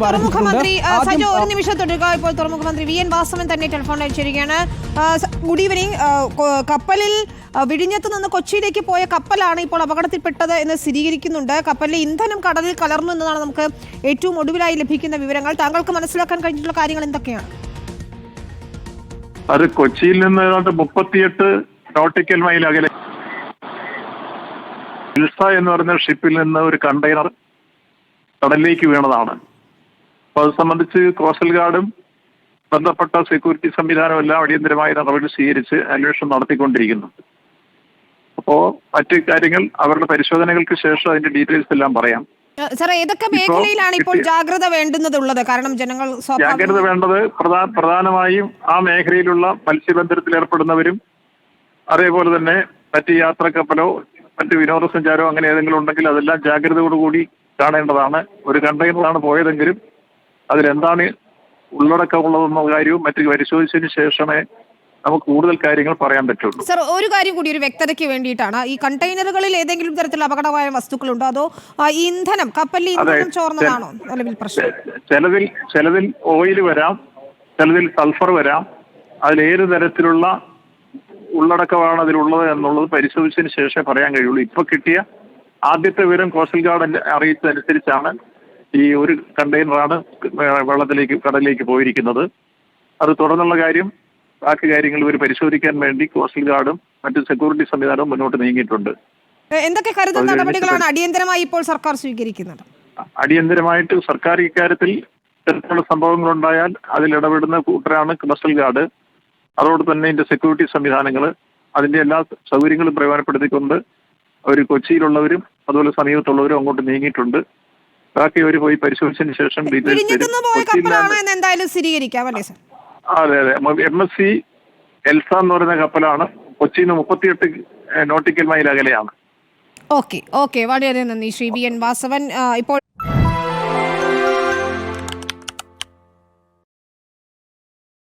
മുന്നറിയിപ്പ് തുറമുഖ മന്ത്രി സജോ ഒരു നിമിഷം തുടരുക ഇപ്പോൾ തുറമുഖ മന്ത്രി വി എൻ വാസവൻ തന്നെ അയച്ചിരിക്കുകയാണ് ഗുഡ് ഈവനിങ് കപ്പലിൽ വിഴിഞ്ഞത്ത് നിന്ന് കൊച്ചിയിലേക്ക് പോയ കപ്പലാണ് ഇപ്പോൾ അപകടത്തിൽപ്പെട്ടത് എന്ന് സ്ഥിരീകരിക്കുന്നുണ്ട്. കപ്പലിലെ ഇന്ധനം കടലിൽ കലർന്നു എന്നതാണ് നമുക്ക് ഏറ്റവും ഒടുവിലായി ലഭിക്കുന്ന വിവരങ്ങൾ. താങ്കൾക്ക് മനസ്സിലാക്കാൻ കഴിഞ്ഞിട്ടുള്ള കാര്യങ്ങൾ എന്തൊക്കെയാണ്? അത് കൊച്ചിയിൽ നിന്ന് ഏതാണ്ട് മുപ്പത്തിയെട്ട് നോട്ടിക്കൽ മൈൽ അകലെ ഇൽസ എന്ന് പറയുന്ന ഷിപ്പിൽ നിന്ന് ഒരു കണ്ടെയ്നർ കടലിലേക്ക് വീണതാണ്. അപ്പോൾ അത് സംബന്ധിച്ച് കോസ്റ്റൽ ഗാർഡും ബന്ധപ്പെട്ട സെക്യൂരിറ്റി സംവിധാനവും എല്ലാം അടിയന്തരമായ നടപടി സ്വീകരിച്ച് അന്വേഷണം നടത്തിക്കൊണ്ടിരിക്കുന്നുണ്ട് അപ്പോൾ മറ്റ് കാര്യങ്ങൾ അവരുടെ പരിശോധനകൾക്ക് ശേഷം അതിന്റെ ഡീറ്റെയിൽസ് എല്ലാം പറയാം. സാർ ഏതൊക്കെ മേഖലയിലാണ് ഇപ്പോൾ ജാഗ്രത വേണ്ടുന്നതുള്ളത്? കാരണം ജനങ്ങൾ ജാഗ്രത വേണ്ടത് പ്രധാ പ്രധാനമായും ആ മേഖലയിലുള്ള മത്സ്യബന്ധനത്തിൽ ഏർപ്പെടുന്നവരും അതേപോലെ തന്നെ മറ്റ് യാത്രക്കപ്പലോ മറ്റ് വിനോദസഞ്ചാരമോ അങ്ങനെ ഏതെങ്കിലും ഉണ്ടെങ്കിൽ അതെല്ലാം ജാഗ്രതയോടുകൂടി കാണേണ്ടതാണ്. ഒരു കണ്ടെയ്നറാണ് പോയതെങ്കിലും അതിലെന്താണ് ഉള്ളടക്കമുള്ളതെന്ന കാര്യവും മറ്റു പരിശോധിച്ചതിന് ശേഷമേ നമുക്ക് കൂടുതൽ കാര്യങ്ങൾ പറയാൻ പറ്റുള്ളൂ. സർ ഒരു കാര്യം കൂടി ഒരു വ്യക്തതയ്ക്ക് വേണ്ടിയിട്ടാണ്. ഈ കണ്ടെയ്നറുകളിൽ ഏതെങ്കിലും തരത്തിലുള്ള അപകടമായ വസ്തുക്കളുണ്ടോ? അതോ ഇന്ധനം കപ്പലിൽ. ഇന്ധനം ചോർന്നതാണോ നിലവിൽ പ്രശ്നം? ചിലതിൽ ചിലതിൽ ഓയിൽ വരാം ചിലതിൽ സൾഫർ വരാം. അതിലേത് തരത്തിലുള്ള ഉള്ളടക്കമാണ് അതിലുള്ളത് എന്നുള്ളത് പരിശോധിച്ചതിന് ശേഷമേ പറയാൻ കഴിയുള്ളൂ. ഇപ്പൊ കിട്ടിയ ആദ്യത്തെ വിവരം കോസ്റ്റൽ ഗാർഡ് അറിയിച്ചതനുസരിച്ചാണ് ഈ ഒരു കണ്ടെയ്നറാണ് വെള്ളത്തിലേക്ക് കടലിലേക്ക് പോയിരിക്കുന്നത്. അത് തുടർന്നുള്ള കാര്യം ബാക്കി കാര്യങ്ങൾ ഇവർ പരിശോധിക്കാൻ വേണ്ടി കോസ്റ്റൽ ഗാർഡും മറ്റു സെക്യൂരിറ്റി സംവിധാനവും മുന്നോട്ട് നീങ്ങിയിട്ടുണ്ട്. എന്തൊക്കെ കരുതുന്ന നടപടികളാണ് അടിയന്തരമായി ഇപ്പോൾ സർക്കാർ സ്വീകരിക്കുന്നത്? അടിയന്തരമായിട്ട് സർക്കാർ ഇക്കാര്യത്തിൽ ഇത്തരത്തിലുള്ള സംഭവങ്ങൾ ഉണ്ടായാൽ അതിൽ ഇടപെടുന്ന കൂട്ടരാണ് കോസ്റ്റൽ ഗാർഡ്. അതോട് തന്നെ ഇതിന്റെ സെക്യൂരിറ്റി സംവിധാനങ്ങൾ അതിന്റെ എല്ലാ സൗകര്യങ്ങളും പ്രയോജനപ്പെടുത്തിക്കൊണ്ട് അവർ കൊച്ചിയിലുള്ളവരും അതുപോലെ സമീപത്തുള്ളവരും അങ്ങോട്ട് നീങ്ങിയിട്ടുണ്ട്. ബാക്കി അവർ പോയി പരിശോധിച്ചതിന് ശേഷം ഡീറ്റെയിൽസ് എന്തായാലും സ്ഥിരീകരിക്കാം അല്ലേ സർ? അതെ അതെ. എം എസ് സി എൽസ എന്ന് പറയുന്ന കപ്പലാണ്. കൊച്ചിയിൽ നിന്ന് മുപ്പത്തിയെട്ട് നോട്ടിക്കൽ മൈൽ അകലെയാണ്. Okay okay. വളരെ നന്ദി ശ്രീ വി എൻ വാസവൻ. ഇപ്പോൾ